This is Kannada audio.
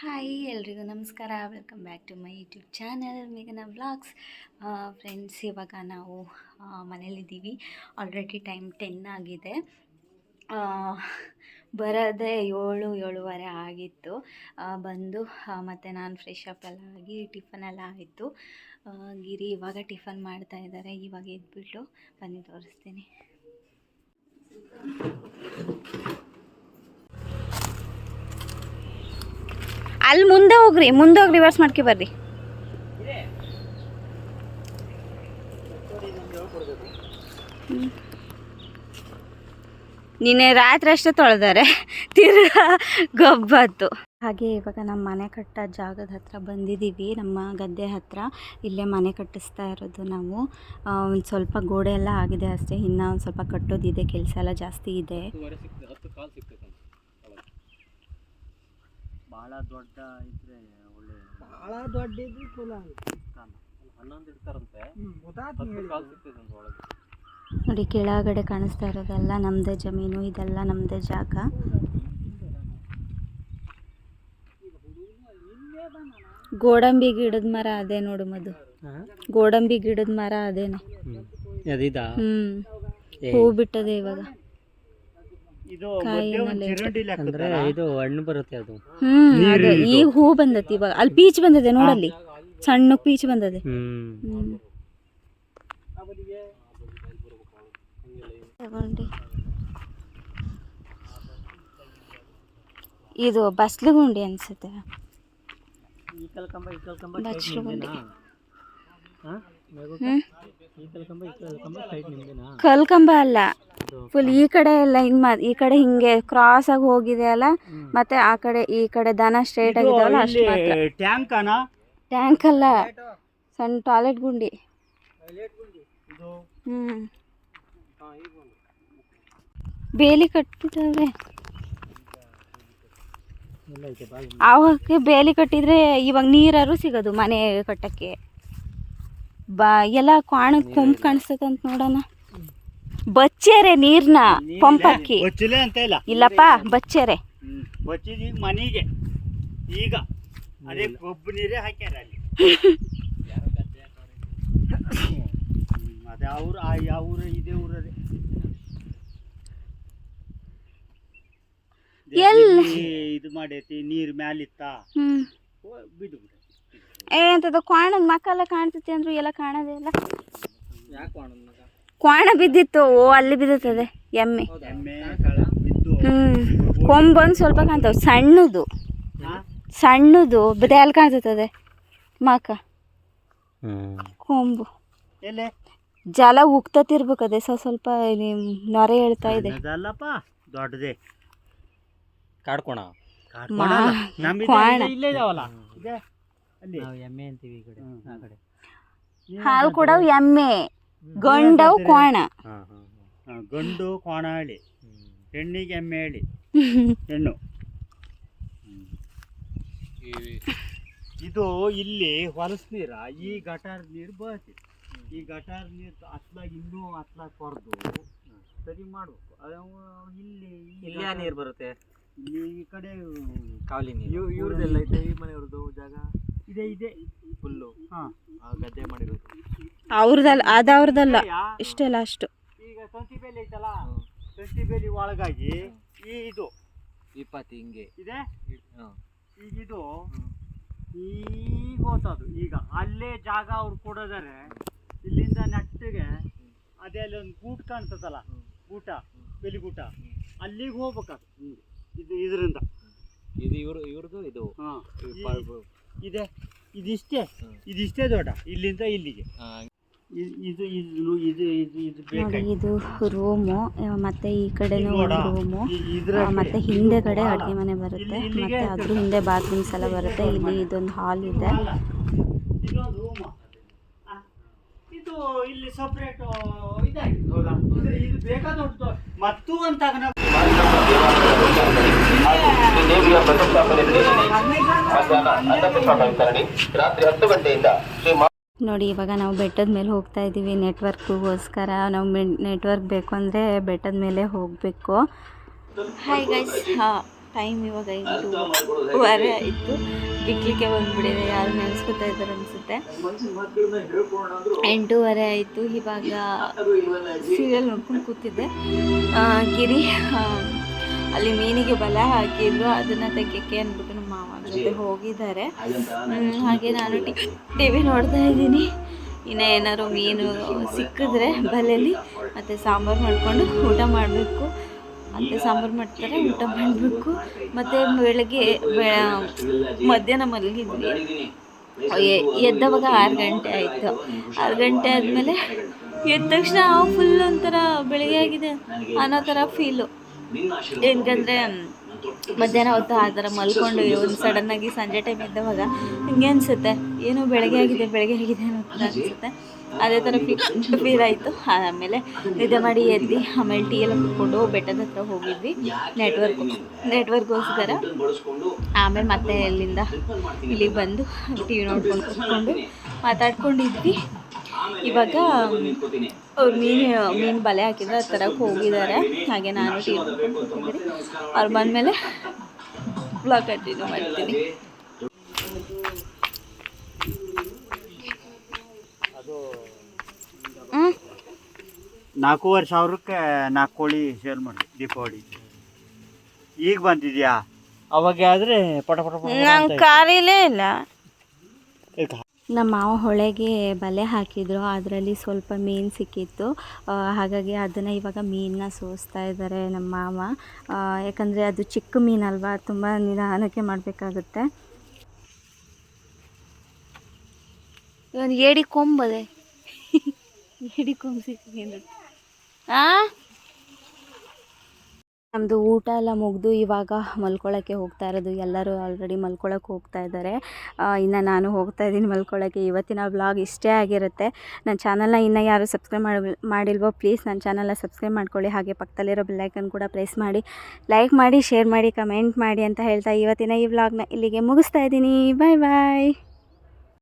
ಹಾಯ್ ಎಲ್ರಿಗೂ ನಮಸ್ಕಾರ. Welcome back to my YouTube channel ಮೇಘನ vlogs friends ಇವಾಗ ನಾವು ಮನೇಲಿದ್ದೀವಿ ಆಲ್ರೆಡಿ ಟೈಮ್ ಟೆನ್ ಆಗಿದೆ. ಬರೋದೇ ಏಳು, ಏಳುವರೆ ಆಗಿತ್ತು. ಬಂದು ಮತ್ತು ನಾನು ಫ್ರೆಶ್ ಅಪ್ ಎಲ್ಲ ಆಗಿ ಟಿಫನ್ ಎಲ್ಲ ಆಯಿತು. ಗಿರಿ ಇವಾಗ ಟಿಫನ್ ಮಾಡ್ತಾ ಇದ್ದಾರೆ. ಇವಾಗ ಎದ್ಬಿಟ್ಟು ಬನ್ನಿ ತೋರಿಸ್ತೀನಿ. ಅಲ್ಲಿ ಮುಂದೆ ಹೋಗ್ರಿ, ಮುಂದೆ ಹೋಗಿ ರಿವರ್ಸ್ ಮಾಡ್ಕೊ ಬರ್ರಿ. ನಿನ್ನೆ ರಾತ್ರಿ ಅಷ್ಟೇ ತೊಳೆದಾರೆ. ತಿರ್ಗಾ ಗೊಬ್ಬತ್ತು. ಹಾಗೆ ಇವಾಗ ನಮ್ಮ ಮನೆ ಕಟ್ಟ ಜಾಗದ ಹತ್ರ ಬಂದಿದ್ದೀವಿ, ನಮ್ಮ ಗದ್ದೆ ಹತ್ರ. ಇಲ್ಲೇ ಮನೆ ಕಟ್ಟಿಸ್ತಾ ಇರೋದು ನಾವು. ಒಂದು ಸ್ವಲ್ಪ ಗೋಡೆ ಎಲ್ಲ ಆಗಿದೆ ಅಷ್ಟೇ. ಇನ್ನೂ ಒಂದು ಸ್ವಲ್ಪ ಕಟ್ಟೋದಿದೆ, ಕೆಲಸ ಎಲ್ಲ ಜಾಸ್ತಿ ಇದೆ ಹತ್ತುವರೆ ಸಿಕ್ತದೆ ಹತ್ತು ಕಾಲು ಸಿಗ್ತದೆ ಭಾಳ ದೊಡ್ಡ ಇದ್ರೆ ಒಳ್ಳೆ ಭಾಳ ದೊಡ್ಡ ಇದ್ರೆ ಕುಲ ಹನ್ನೊಂದು. ಕಾಲು ಸಿಗ್ತದೆ ಒಳಗೆ. ನೋಡಿ ಕೆಳಗಡೆ ಕಾಣಿಸ್ತಾ ಇರೋದೆಲ್ಲ ನಮ್ಮದೇ ಜಮೀನು ಇದೆಲ್ಲ ನಮ್ಮದೇ ಜಾಗ. ಗೋಡಂಬಿ ಗಿಡದ ಮರ ಅದೇ ನೋಡು ಮದು ಗೋಡಂಬಿ ಗಿಡದ ಮರ ಅದೇನೆ. ಹ್ಮ್. ಹೂ ಬಿಟ್ಟದೆ ಇವಾಗ. ಅಂದ್ರೆ ಇದು ಹಣ್ಣು ಬರುತ್ತೆ ಅದು. ಹ್ಮ್ ಅದು ಈಗ ಹೂ ಬಂದತಿ ಇವಾಗ. ಅಲ್ಲಿ ಪೀಚ್ ಬಂದದೆ ನೋಡಲ್ಲಿ. ಸಣ್ಣ ಪೀಚ್ ಬಂದದೆ. ತಗೊಂಡು. ಇದು ಬಸ್ಲುಗುಂಡಿ ಅನ್ಸುತ್ತೆ. ಕಲ್ಕಂಬ ಅಲ್ಲ. ಫುಲ್ ಈ ಕಡೆ ಎಲ್ಲ ಹಿಂಗ್ ಮಾ ಈ ಕಡೆ ಹಿಂಗೆ ಕ್ರಾಸ್ ಆಗಿ ಹೋಗಿದೆ ಅಲ್ಲ ಮತ್ತೆ ಆ ಕಡೆ ಈ ಕಡೆ ದನ ಸ್ಟ್ರೇಟ್ ಆಗಿದಾವಲ್ಲ ಅಷ್ಟು ಮಾತ್ರ. ಟ್ಯಾಂಕ್ ಅನ? ಟ್ಯಾಂಕ್ ಅಲ್ಲ ಸಣ್ಣ ಟಾಯ್ಲೆಟ್ ಗುಂಡಿ. ಇದು? ಹ್ಮ್. ಬೇಲಿ ಕಟ್ಬಿಟ್ಟವ್ರೆ. ಅವಕ್ಕೆ ಬೇಲಿ ಕಟ್ಟಿದ್ರೆ ಇವಾಗ ನೀರಾರು ಸಿಗೋದು ಮನೆ ಕಟ್ಟಕ್ಕೆ. ಬಾ ಎಲ್ಲ ಕ್ವಾಣಕ್ಕೆ ಕೊಂಬ್ ಕಾಣಿಸ್ತದಂತ ನೋಡೋಣ. ಬಚ್ಚೇರೆ ನೀರ್ನ ಪಂಪ್ ಹಾಕಿ ಬಚ್ಚಿಲೆ ಅಂತ ಇಲ್ಲ. ಇಲ್ಲಪ್ಪ ಬಚ್ಚೇರೆ. ಬಚ್ಚಿದ ಈಗ ಮನೆಗೆ. ಈಗ ಅದೇ ಕೊಬ್ಬು ನೀರೇ ಹಾಕ್ಯಾರ ಅಲ್ಲಿ. ಅದೇ ಅವ್ರು ಆ ಯಾವ ಊರು ಇದೇ ಊರದೇ. ಎಲ್ಲಿ? ಇದು ಮಾಡೈತಿ? ನೀರ್ ಮ್ಯಾಲಿತ್ತ? ಬಿದ್ದು ಬಿಡ ಏ ಅಂತದ ಕಾಣದ್ ಮಕ್ಕಲ್ಲ ಕಾಣ್ತೈತಿ ಅಂದ್ರು ಎಲ್ಲ ಕಾಣೋದೇ ಇಲ್ಲ. ಯಾಕೆ ಕ್ವಾಣ ಬಿದ್ದಿತ್ತು. ಓ ಅಲ್ಲಿ ಬಿದ್ದಿತ್ತದೆ ಎಮ್ಮೆ. ಹ್ಞೂ ಕೊಂಬೊಂದು ಸ್ವಲ್ಪ ಕಾಣ್ತಾವ. ಸಣ್ಣದು? ಸಣ್ಣದು. ಬದೇ ಅಲ್ಲಿ ಕಾಣ್ತದೆ ಮಾಕ. ಕೊಂಬು. ಜಲ ಉಗ್ತತಿರ್ಬೇಕದೆ ಸ್ವಲ್ಪ ಸ್ವಲ್ಪ ಇಲ್ಲಿ ನೊರೆ ಹೇಳ್ತಾ ಇದೆ. ದೊಡ್ಡದೇ. ಕಾಡ್ಕೋಣ. ಹಾಲು ಕೊಡವು ಎಮ್ಮೆ. ಗಂಡವು ಕೋಣ ಹಾ, ಗಂಡು ಕೋಣ ಹೇಳಿ ಹೆಣ್ಣಿಗೆ ಎಮ್ಮೆ ಹೇಳಿ ಹೆಣ್ಣು ಇದು ಇಲ್ಲಿ ಹೊಲಸ್ ನೀರ ಈ ಗಟಾರ್ ನೀರು ಬರ್ತದೆ ಈ ಗಟಾರ್ ನೀರು ಅತ್ಲಾಗ ಇನ್ನೂ ಅತ್ಲಾಗ ಕೊರ್ದು. ಸರಿ ಮಾಡ್ಬೇಕು. ಅದು ಇಲ್ಲಿ ಈ ಇಲ್ಲಿ ಗಟಾರ್- ನೀರು ಬರುತ್ತೆ? ಇಲ್ಲಿ ಈ ಕಡೆ ಕಾವಲಿ ನೀರು. ಇವ್ರದ್ದೆಲ್ಲ ಐತೆ ಈ ಮನೆಯವ್ರದ್ದು ಜಾಗ? ಇದೆ ಇದೆ. ಫುಲ್ಲು ಆ ಗದ್ದೆ ಮಾಡಿರೋದು. ಅವ್ರದಲ್ಲ ಅದವ್ರದಲ್ಲ? ಇಷ್ಟೆಲ್ಲ ಅಷ್ಟು. ಈಗ ತಂತಿ ಬೇಲಿ ಐತಲ್ಲ? ತಂತಿ ಬೇಲಿ ಒಳಗಾಗಿ ಈ ಇದು. ಇಪ್ಪತ್ತು ಹಿಂಗೆ. ಇದೆ? ಹಾಂ. ಈಗ ಇದು ಈಗ ಹೋತದು. ಈಗ ಅಲ್ಲೇ ಜಾಗ ಅವ್ರು ಕೊಡೋದಾರೆ ಇಲ್ಲಿಂದ ನೆಟ್ಟಿಗೆ ಅದೇ ಅಲ್ಲಿ ಒಂದು ಗೂಟ್ ಕಾಣ್ತದಲ್ಲ? ಗೂಟ ಬೆಲಿಗೂಟ ಅಲ್ಲಿಗೆ ಹೋಗ್ಬೇಕದು. ಇದು ಇದರಿಂದ. ಇದು ಇವ್ರ ಇವ್ರದ್ದು ಇದು. ಹಾ. ಇದೆ. ಇದಿಷ್ಟೇ. ಇದಿಷ್ಟೇ ದೊಡ್ಡ. ಇಲ್ಲಿಂದ ಇಲ್ಲಿಗೆ. ಇದು ಇದು ಇದು ಇದು ಇದು ನೋಡಿ ಇದು ರೂಮು. ಮತ್ತೆ ಈ ಕಡೆನೂ ಒಂದು ರೂಮು. ಮತ್ತೆ ಕಡೆ. ಹಿಂದೆಗಡೆ ಅಡುಗೆ ಮನೆ ಬರುತ್ತೆ. ಮತ್ತೆ ಅದ್ರ ಹಿಂದೆ ಬಾತ್ರೂಮ್ಸ್ ಎಲ್ಲ ಬರುತ್ತೆ. ಇಲ್ಲಿ ಇದೊಂದು ಹಾಲ್ ಇದೆ. ಇದು ಇಲ್ಲಿ ಸಪ್ರೇಟ್ ಇದೆ ಹೌದಾ? ಇದು ಇದು ಬೇಕಾದ ದೊಡ್ಡದು ಮತ್ತು ಅಂತ ಪ್ರತಿಷ್ಠಾಪನೆ ರಾತ್ರಿ ಹತ್ತು ಗಂಟೆಯಿಂದ ಶ್ರೀ ನೋಡಿ, ಇವಾಗ ನಾವು ಬೆಟ್ಟದ ಮೇಲೆ ಹೋಗ್ತಾ ಇದ್ದೀವಿ. ನೆಟ್ವರ್ಕ್ಗೋಸ್ಕರ ನಾವು ನೆಟ್ವರ್ಕ್ ಬೇಕು ಅಂದರೆ ಬೆಟ್ಟದ ಮೇಲೆ ಹೋಗಬೇಕು. ಹಾಯ್ ಗೈಸ್ ಟೈಮ್ ಇವಾಗ ಇತ್ತು ವಾರ ಇತ್ತು ಬಿಕ್ಲಿಕ್ಕೆ ಬಂದ್ಬಿಟ್ಟಿದೆ. ಯಾರು ನೆನೆಸ್ಕೊತಾ ಇದ್ದಾರೆ ಅನಿಸುತ್ತೆ. ಎಂಟೂವರೆ ಆಯಿತು. ಇವಾಗ ಸೀರಿಯಲ್ ನೋಡ್ಕೊಂಡು ಕೂತಿದ್ದೆ. ಗಿರಿ ಅಲ್ಲಿ ಮೀನಿಗೆ ಬಲೆ ಹಾಕಿದ್ರು, ಅದನ್ನು ತೆಗಿಯೋಕ್ಕೆ ಅಂದ್ಬಿಟ್ಟು ನಮ್ಮ ಮಾವ ಜೊತೆ ಹೋಗಿದ್ದಾರೆ. ಹಾಗೆ ನಾನು ಟಿ ವಿ ನೋಡ್ತಾ ಇದ್ದೀನಿ. ಇನ್ನು ಏನಾದ್ರು ಮೀನು ಸಿಕ್ಕಿದ್ರೆ ಬಲೆಯಲ್ಲಿ ಮತ್ತು ಸಾಂಬಾರು ಮಾಡಿಕೊಂಡು ಊಟ ಮಾಡಬೇಕು. ಅತ್ತೆ ಸಾಂಬಾರು ಮಾಡ್ತಾರೆ, ಊಟ ಮಾಡಬೇಕು. ಮತ್ತು ಬೆಳಗ್ಗೆ ಮಧ್ಯಾಹ್ನ ಮಲಗಿದ್ವಿ. ಎದ್ದವಾಗ ಆರು ಗಂಟೆ ಆಯಿತು. ಆರು ಗಂಟೆ ಆದಮೇಲೆ ಎದ್ದ ತಕ್ಷಣ ಫುಲ್ ಒಂಥರ ಬೆಳಗ್ಗೆ ಆಗಿದೆ ಅನ್ನೋ ಥರ ಫೀಲು ಏನಕಂದರೆ ಮಧ್ಯಾಹ್ನ ಹೊತ್ತು ಆ ಥರ ಮಲ್ಕೊಂಡು ಒಂದು ಸಡನ್ನಾಗಿ ಸಂಜೆ ಟೈಮ್ ಇದ್ದವಾಗ ಹಿಂಗೆ ಅನಿಸುತ್ತೆ ಏನೋ ಬೆಳಗ್ಗೆ ಆಗಿದೆ ಬೆಳಗ್ಗೆ ಆಗಿದೆ ಅನ್ನೋ ಅನಿಸುತ್ತೆ. ಅದೇ ಥರ ಫೀಲ್ ಫೀಲ್ ಆಯಿತು. ಆಮೇಲೆ ನಿದ್ದೆ ಮಾಡಿ ಎದ್ದು ಆಮೇಲೆ ಟೀ ಎಲ್ಲ ಕುತ್ಕೊಂಡು ಬೆಟ್ಟದ ಹತ್ರ ಹೋಗಿದ್ವಿ. ನೆಟ್ವರ್ಕ್ ನೆಟ್ವರ್ಕ್ಗೋಸ್ಕರ ಆಮೇಲೆ ಮತ್ತೆ ಅಲ್ಲಿಂದ ಇಲ್ಲಿಗೆ ಬಂದು ಟಿ ವಿ ನೋಡ್ಕೊಂಡು ಕೂತ್ಕೊಂಡು ಮಾತಾಡ್ಕೊಂಡಿದ್ವಿ. ಇವಾಗ ಅವ್ರು ಮೀನು ಮೀನು ಬಲೆ ಹಾಕಿದ್ರೆ ಆ ತರಕ್ಕೆ ಹೋಗಿದ್ದಾರೆ. ಹಾಗೆ ನಾನು ಟಿ ಕೂತಿದ್ದೀನಿ ಅವ್ರು ಬಂದಮೇಲೆ ಬ್ಲಾಗ್ ಕಂಟಿನ್ಯೂ ಮಾಡ್ತೀನಿ. ಅದು ನಾಲ್ಕೂವರೆ ಸಾವಿರಕ್ಕೆ ನಾಲ್ಕು ಕೋಳಿ ಸೇಲ್ ಮಾಡಿ ದೀಪಾವಳಿ. ಈಗ ಬಂದಿದ್ಯಾ? ಅವಾಗ ಆದ್ರೆ ಪಟ ಪಟ ನಂಗೆ ಕಾರಿಲೇ ಇಲ್ಲ. ನಮ್ಮ ಮಾವ ಹೊಳೆಗೆ ಬಲೆ ಹಾಕಿದ್ರು ಅದರಲ್ಲಿ ಸ್ವಲ್ಪ ಮೀನು ಸಿಕ್ಕಿತ್ತು. ಹಾಗಾಗಿ ಅದನ್ನು ಇವಾಗ ಮೀನನ್ನ ಸೋಸ್ತಾ ಇದ್ದಾರೆ ನಮ್ಮ ಮಾವ. ಯಾಕಂದರೆ ಅದು ಚಿಕ್ಕ ಮೀನಲ್ವಾ ತುಂಬ ನಿಧಾನಕ್ಕೆ ಮಾಡಬೇಕಾಗುತ್ತೆ. ಒಂದು ಏಡಿ ಕೊಂಬದೆ ಏಡಿ ಕೊಂಬ ಸಿಕ್ಕಿದೆ ಆ? ನಮ್ಮದು ಊಟ ಎಲ್ಲ ಮುಗಿದು ಇವಾಗ ಮಲ್ಕೊಳ್ಳೋಕ್ಕೆ ಹೋಗ್ತಾ ಇರೋದು. ಎಲ್ಲರೂ ಆಲ್ರೆಡಿ ಮಲ್ಕೊಳ್ಳೋಕೆ ಹೋಗ್ತಾ ಇದ್ದಾರೆ. ಇನ್ನು ನಾನು ಹೋಗ್ತಾ ಇದ್ದೀನಿ ಮಲ್ಕೊಳ್ಳೋಕ್ಕೆ ಇವತ್ತಿನ ವ್ಲಾಗ್ ಇಷ್ಟೇ ಆಗಿರುತ್ತೆ. ನನ್ನ ಚಾನಲ್ನ ಇನ್ನೂ ಯಾರು ಸಬ್ಸ್ಕ್ರೈಬ್ ಮಾಡಿ, ಮಾಡಿಲ್ವೋ ಪ್ಲೀಸ್ ನನ್ನ ಚಾನಲ್ನ ಸಬ್ಸ್ಕ್ರೈಬ್ ಮಾಡ್ಕೊಳ್ಳಿ. ಹಾಗೆ ಪಕ್ಕದಲ್ಲಿರೋ ಬೆಲ್ಲೈಕನ್ ಕೂಡ ಪ್ರೆಸ್ ಮಾಡಿ ಲೈಕ್ ಮಾಡಿ ಶೇರ್ ಮಾಡಿ ಕಮೆಂಟ್ ಮಾಡಿ ಅಂತ ಹೇಳ್ತಾ ಇವತ್ತಿನ ಈ ವ್ಲಾಗ್ನ ಇಲ್ಲಿಗೆ ಮುಗಿಸ್ತಾ ಇದ್ದೀನಿ. ಬಾಯ್ ಬಾಯ್